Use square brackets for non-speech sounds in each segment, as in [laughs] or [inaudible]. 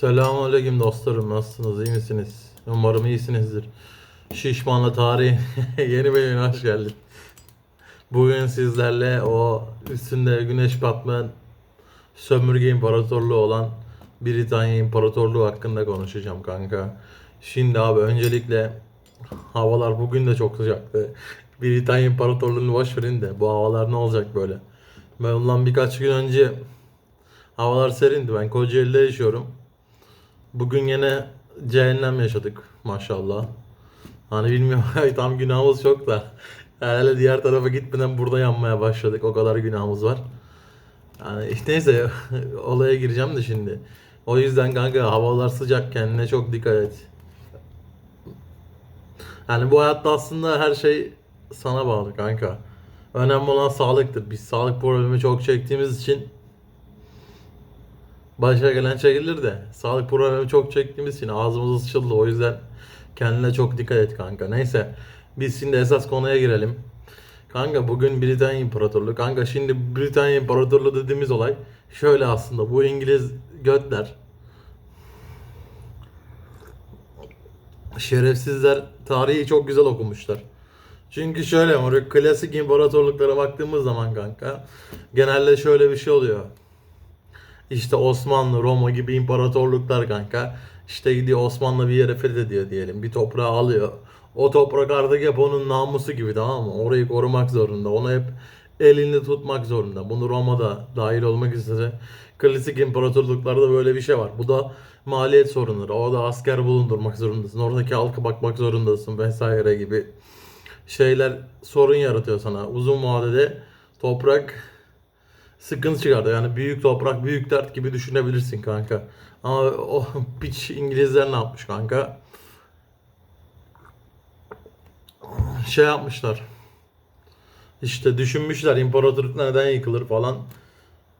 Selamünaleyküm dostlarım. Nasılsınız? iyi misiniz? Umarım iyisinizdir. Şişmanlı Tarih [laughs] yeni bölümüne hoş geldin. Bugün sizlerle o üstünde güneş batmayan sömürge imparatorluğu olan Britanya İmparatorluğu hakkında konuşacağım kanka. Şimdi abi öncelikle havalar bugün de çok sıcaktı. Britanya İmparatorluğu'nu boş verin de bu havalar ne olacak böyle? Ben ondan birkaç gün önce havalar serindi. Ben Kocaeli'de yaşıyorum. Bugün yine cehennem yaşadık maşallah. Hani bilmiyorum [laughs] tam günahımız çok da. Herhalde diğer tarafa gitmeden burada yanmaya başladık. O kadar günahımız var. Yani [laughs] neyse [laughs] olaya gireceğim de şimdi. O yüzden kanka havalar sıcak kendine çok dikkat et. Yani bu hayatta aslında her şey sana bağlı kanka. Önemli olan sağlıktır. Biz sağlık problemi çok çektiğimiz için başa gelen çekilir de sağlık problemi çok çektiğimiz için ağzımız sıçıldı. O yüzden kendine çok dikkat et kanka. Neyse biz şimdi esas konuya girelim. Kanka bugün Britanya İmparatorluğu. Kanka şimdi Britanya İmparatorluğu dediğimiz olay şöyle aslında. Bu İngiliz götler şerefsizler tarihi çok güzel okumuşlar. Çünkü şöyle oraya klasik imparatorluklara baktığımız zaman kanka genelde şöyle bir şey oluyor. İşte Osmanlı, Roma gibi imparatorluklar kanka. İşte gidiyor Osmanlı bir yere fethediyor diyelim. Bir toprağı alıyor. O toprak artık hep onun namusu gibi tamam mı? Orayı korumak zorunda. Onu hep elinde tutmak zorunda. Bunu Roma'da dahil olmak üzere klasik imparatorluklarda böyle bir şey var. Bu da maliyet sorunları. Orada asker bulundurmak zorundasın. Oradaki halka bakmak zorundasın vesaire gibi şeyler sorun yaratıyor sana. Uzun vadede toprak sıkıntı çıkardı. Yani büyük toprak büyük dert gibi düşünebilirsin kanka. Ama o [laughs] piç İngilizler ne yapmış kanka? Şey yapmışlar. İşte düşünmüşler imparatorluk neden yıkılır falan.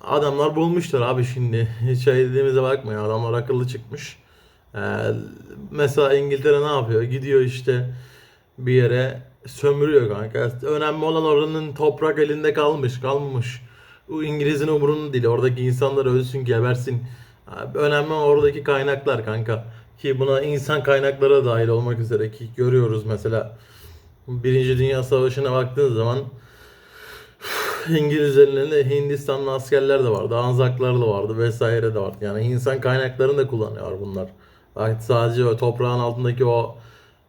Adamlar bulmuşlar abi şimdi. Hiç şey dediğimize bakmayın. Adamlar akıllı çıkmış. Ee, mesela İngiltere ne yapıyor? Gidiyor işte bir yere sömürüyor kanka. Önemli olan oranın toprak elinde kalmış, kalmamış. Bu İngiliz'in umurunda değil. Oradaki insanlar ölsün, gebersin. Önemli oradaki kaynaklar kanka. Ki buna insan kaynakları da dahil olmak üzere ki görüyoruz mesela. Birinci Dünya Savaşı'na baktığınız zaman İngilizlerin elinde Hindistanlı askerler de vardı, Anzaklar da vardı vesaire de vardı. Yani insan kaynaklarını da kullanıyor bunlar. Bak sadece o toprağın altındaki o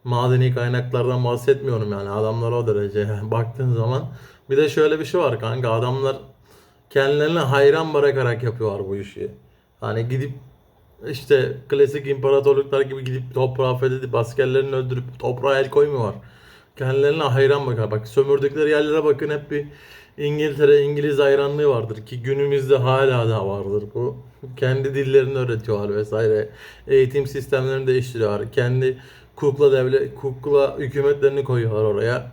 madeni kaynaklardan bahsetmiyorum yani adamlar o derece [laughs] baktığın zaman. Bir de şöyle bir şey var kanka adamlar kendilerine hayran bırakarak yapıyorlar bu işi. Hani gidip işte klasik imparatorluklar gibi gidip toprağı fethedip askerlerini öldürüp toprağa el koymuyorlar. Kendilerine hayran bakar. Bak sömürdükleri yerlere bakın hep bir İngiltere, İngiliz hayranlığı vardır ki günümüzde hala da vardır bu. Kendi dillerini öğretiyorlar vesaire. Eğitim sistemlerini değiştiriyorlar. Kendi kukla devlet, kukla hükümetlerini koyuyorlar oraya.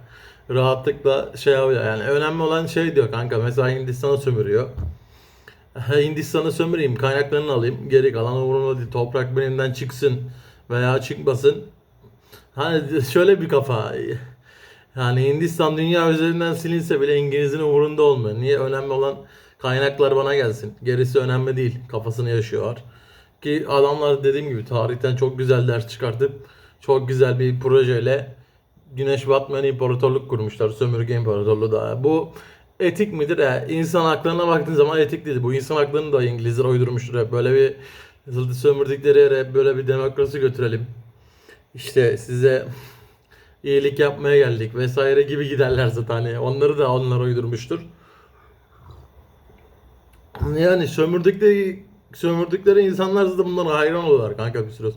Rahatlıkla şey yapıyor. Yani önemli olan şey diyor kanka. Mesela Hindistan'ı sömürüyor. Hindistan'ı sömüreyim, kaynaklarını alayım. Geri kalan umurumda değil. Toprak benimden çıksın veya çıkmasın. Hani şöyle bir kafa. Yani Hindistan dünya üzerinden silinse bile İngiliz'in umurunda olmuyor. Niye? Önemli olan kaynaklar bana gelsin. Gerisi önemli değil. Kafasını yaşıyorlar. Ki adamlar dediğim gibi tarihten çok güzel ders çıkartıp çok güzel bir projeyle Güneş batmayan imparatorluk kurmuşlar. Sömürge imparatorluğu da. Bu etik midir? E, insan haklarına baktığın zaman etik değil. Bu insan haklarını da İngilizler uydurmuştur. Böyle bir sömürdükleri yere böyle bir demokrasi götürelim. İşte size iyilik yapmaya geldik vesaire gibi giderler zaten. Hani onları da onlar uydurmuştur. Yani sömürdükleri sömürdükleri insanlar da bunlara hayran oluyorlar kanka bir süre.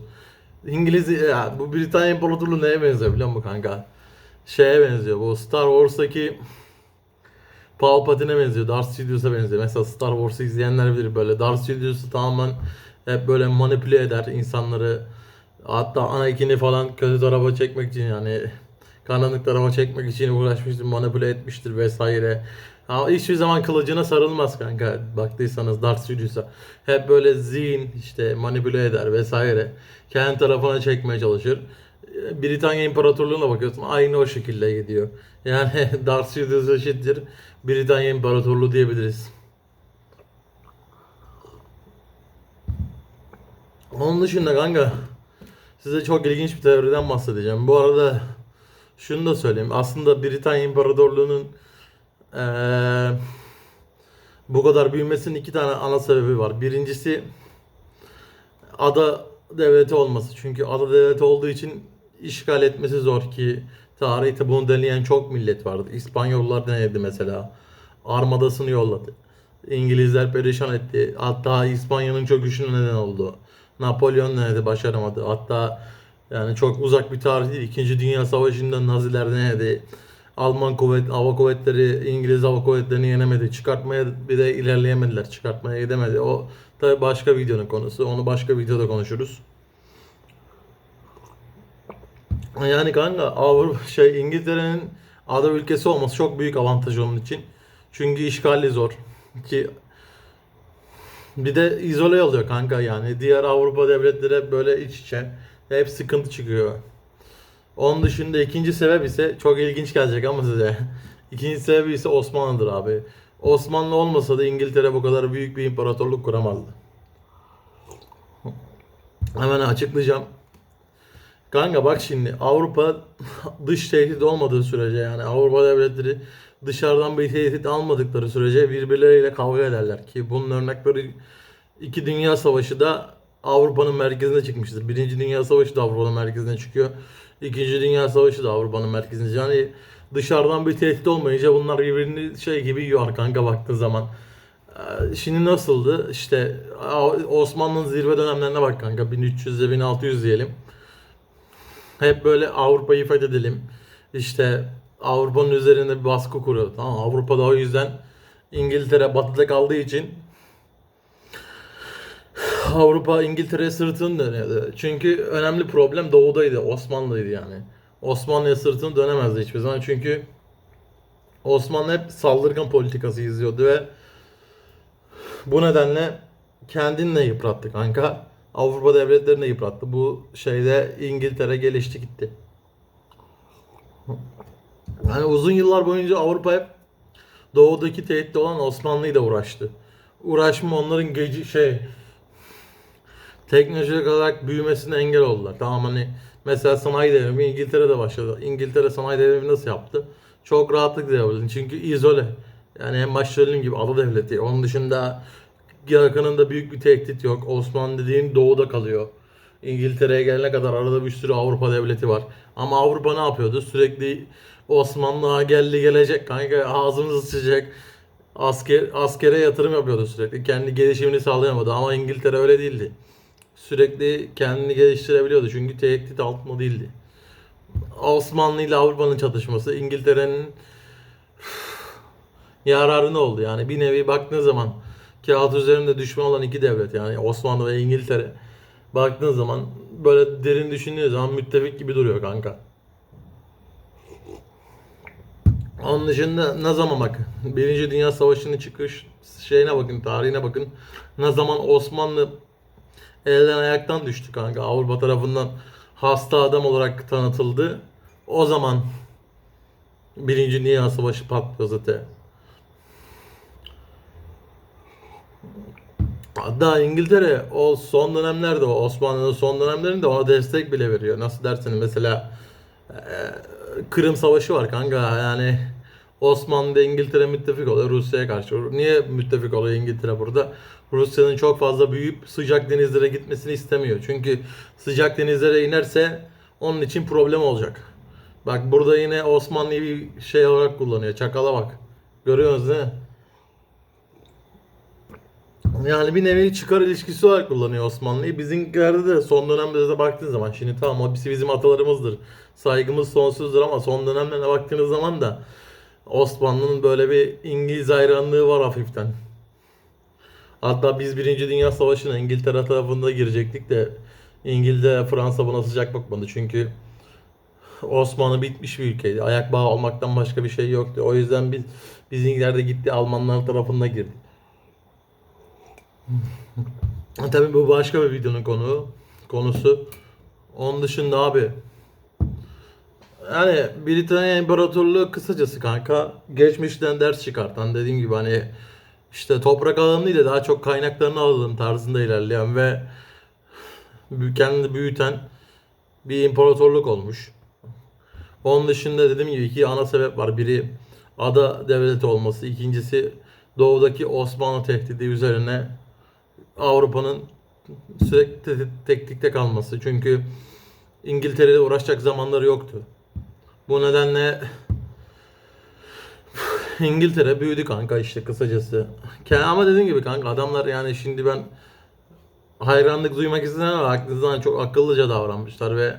İngiliz ya bu Britanya İmparatorluğu neye benziyor biliyor musun kanka? Şeye benziyor. Bu Star Wars'taki Palpatine'e benziyor. Darth Sidious'a benziyor. Mesela Star Wars'ı izleyenler bilir böyle. Darth Sidious'u tamamen hep böyle manipüle eder insanları. Hatta Anakin'i falan kötü tarafa çekmek için yani karanlık tarafa çekmek için uğraşmıştır, manipüle etmiştir vesaire. Ama hiçbir zaman kılıcına sarılmaz kanka. Baktıysanız Darth Sidious'a. Hep böyle zihin işte manipüle eder vesaire. Kendi tarafına çekmeye çalışır. Britanya İmparatorluğu'na bakıyorsun aynı o şekilde gidiyor. Yani [laughs] Darth Sidious eşittir Britanya İmparatorluğu diyebiliriz. Onun dışında kanka size çok ilginç bir teoriden bahsedeceğim. Bu arada şunu da söyleyeyim. Aslında Britanya İmparatorluğu'nun eee, bu kadar büyümesinin iki tane ana sebebi var. Birincisi ada devleti olması. Çünkü ada devleti olduğu için işgal etmesi zor ki tarihte bunu deneyen çok millet vardı. İspanyollar denedi mesela. Armadasını yolladı. İngilizler perişan etti. Hatta İspanya'nın çöküşüne neden oldu. Napolyon denedi başaramadı. Hatta yani çok uzak bir tarih değil. İkinci Dünya Savaşı'nda Naziler denedi. Alman kuvvet, hava kuvvetleri İngiliz hava kuvvetlerini yenemedi. Çıkartmaya bir de ilerleyemediler. Çıkartmaya gidemedi. O tabi başka videonun konusu. Onu başka videoda konuşuruz. Yani kanka Avrupa şey İngiltere'nin ada ülkesi olması çok büyük avantaj onun için. Çünkü işgali zor. Ki bir de izole oluyor kanka yani. Diğer Avrupa devletleri böyle iç içe. Hep sıkıntı çıkıyor. Onun dışında ikinci sebep ise çok ilginç gelecek ama size. [laughs] İkinci sebebi ise Osmanlı'dır abi. Osmanlı olmasa da İngiltere bu kadar büyük bir imparatorluk kuramazdı. Hemen açıklayacağım. Kanka bak şimdi Avrupa [laughs] dış tehdit olmadığı sürece yani Avrupa devletleri dışarıdan bir tehdit almadıkları sürece birbirleriyle kavga ederler ki bunun örnekleri İki Dünya Savaşı da Avrupa'nın merkezine çıkmıştır. Birinci Dünya Savaşı da Avrupa'nın merkezine çıkıyor. İkinci Dünya Savaşı da Avrupa'nın merkezine. Yani dışarıdan bir tehdit olmayınca bunlar birbirini şey gibi yiyor kanka baktığın zaman. Ee, Şimdi nasıldı? İşte Osmanlı'nın zirve dönemlerine bak kanka 1300 ile 1600 diyelim. Hep böyle Avrupa'yı fethedelim. İşte Avrupa'nın üzerinde bir baskı kuruyor. Tamam Avrupa'da o yüzden İngiltere batıda kaldığı için Avrupa İngiltere'ye sırtını dönüyordu. Çünkü önemli problem doğudaydı. Osmanlı'ydı yani. Osmanlı'ya sırtını dönemezdi hiçbir zaman. Çünkü Osmanlı hep saldırgan politikası izliyordu ve bu nedenle kendini de yıprattı kanka. Avrupa devletlerini de yıprattı. Bu şeyde İngiltere gelişti gitti. Yani uzun yıllar boyunca Avrupa hep doğudaki tehdit olan Osmanlı'yla uğraştı. Uğraşma onların gece şey teknolojik olarak büyümesine engel oldular. Tamam hani mesela sanayi devrimi İngiltere'de başladı. İngiltere sanayi devrimi nasıl yaptı? Çok rahatlıkla yapabildi. Çünkü izole. Yani en başta gibi ada devleti. Onun dışında yakınında büyük bir tehdit yok. Osmanlı dediğin doğuda kalıyor. İngiltere'ye gelene kadar arada bir sürü Avrupa devleti var. Ama Avrupa ne yapıyordu? Sürekli Osmanlı'ya geldi gelecek kanka ağzımızı sıçacak. Asker, askere yatırım yapıyordu sürekli. Kendi gelişimini sağlayamadı ama İngiltere öyle değildi. Sürekli kendini geliştirebiliyordu çünkü tehdit altında değildi. Osmanlı ile Avrupa'nın çatışması İngiltere'nin yararına oldu. Yani bir nevi baktığın zaman kağıt üzerinde düşman olan iki devlet yani Osmanlı ve İngiltere baktığın zaman böyle derin düşündüğün zaman müttefik gibi duruyor kanka. Onun dışında ne zaman bak Birinci Dünya Savaşı'nın çıkış şeyine bakın tarihine bakın. Ne zaman Osmanlı elden ayaktan düştü kanka Avrupa tarafından hasta adam olarak tanıtıldı. O zaman Birinci Dünya Savaşı patlıyor zaten. Hatta İngiltere o son dönemlerde Osmanlı'nın son dönemlerinde ona destek bile veriyor. Nasıl dersiniz mesela e, Kırım Savaşı var kanka yani Osmanlı İngiltere müttefik oluyor Rusya'ya karşı. Niye müttefik oluyor İngiltere burada? Rusya'nın çok fazla büyüyüp sıcak denizlere gitmesini istemiyor. Çünkü sıcak denizlere inerse onun için problem olacak. Bak burada yine Osmanlı'yı bir şey olarak kullanıyor. Çakala bak. Görüyorsunuz değil mi? Yani bir nevi çıkar ilişkisi olarak kullanıyor Osmanlı'yı. Bizimkilerde de son dönemde de baktığın zaman şimdi tamam o bizim atalarımızdır. Saygımız sonsuzdur ama son dönemlerine baktığınız zaman da Osmanlı'nın böyle bir İngiliz hayranlığı var hafiften. Hatta biz Birinci Dünya Savaşı'na İngiltere tarafında girecektik de İngiltere, Fransa buna sıcak bakmadı. Çünkü Osmanlı bitmiş bir ülkeydi. Ayak bağı olmaktan başka bir şey yoktu. O yüzden biz bizimkiler de gitti Almanlar tarafında girdi. [laughs] Tabii bu başka bir videonun konu konusu. Onun dışında abi yani Britanya İmparatorluğu kısacası kanka geçmişten ders çıkartan dediğim gibi hani işte toprak alanı değil de daha çok kaynaklarını alalım tarzında ilerleyen ve Kendini büyüten bir imparatorluk olmuş. Onun dışında dediğim gibi iki ana sebep var. Biri ada devleti olması. ikincisi doğudaki Osmanlı tehdidi üzerine Avrupa'nın sürekli te- teknikte kalması. Çünkü İngiltere'de uğraşacak zamanları yoktu. Bu nedenle İngiltere büyüdü kanka işte kısacası. Ama dediğim gibi kanka adamlar yani şimdi ben hayranlık duymak istedim ama aklınızdan çok akıllıca davranmışlar ve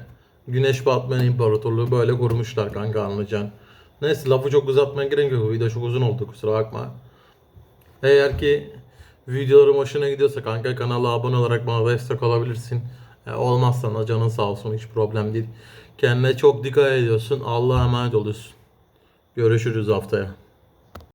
Güneş batmayan imparatorluğu böyle kurmuşlar kanka anlayacaksın. Neyse lafı çok uzatmaya gerek yok. Video çok uzun oldu kusura bakma. Eğer ki videolarım hoşuna gidiyorsa kanka kanala abone olarak bana destek olabilirsin. E, olmazsa da canın sağ olsun hiç problem değil. Kendine çok dikkat ediyorsun. Allah'a emanet oluyorsun. Görüşürüz haftaya.